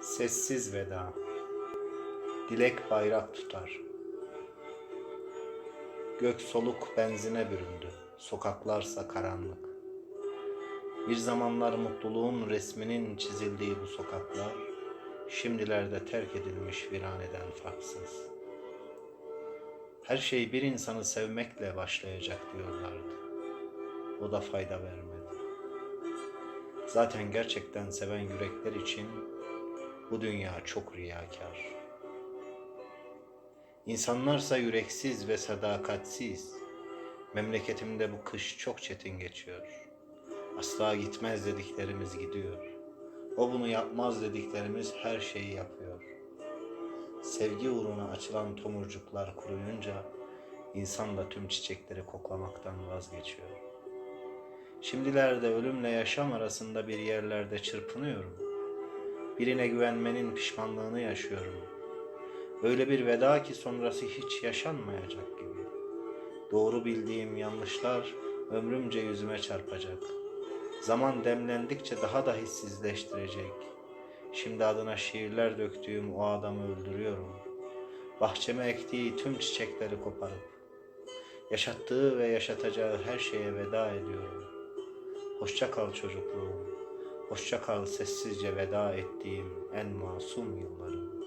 Sessiz veda. Dilek bayrak tutar. Gök soluk benzine büründü. Sokaklarsa karanlık. Bir zamanlar mutluluğun resminin çizildiği bu sokaklar, şimdilerde terk edilmiş viraneden farksız. Her şey bir insanı sevmekle başlayacak diyorlardı. O da fayda vermedi. Zaten gerçekten seven yürekler için bu dünya çok riyakar. İnsanlarsa yüreksiz ve sadakatsiz. Memleketimde bu kış çok çetin geçiyor. Asla gitmez dediklerimiz gidiyor. O bunu yapmaz dediklerimiz her şeyi yapıyor. Sevgi uğruna açılan tomurcuklar kuruyunca insan da tüm çiçekleri koklamaktan vazgeçiyor. Şimdilerde ölümle yaşam arasında bir yerlerde çırpınıyorum. Birine güvenmenin pişmanlığını yaşıyorum. Öyle bir veda ki sonrası hiç yaşanmayacak gibi. Doğru bildiğim yanlışlar ömrümce yüzüme çarpacak. Zaman demlendikçe daha da hissizleştirecek. Şimdi adına şiirler döktüğüm o adamı öldürüyorum. Bahçeme ektiği tüm çiçekleri koparıp, yaşattığı ve yaşatacağı her şeye veda ediyorum. Hoşça kal çocukluğum. Hoşça kal sessizce veda ettiğim en masum yıllarım.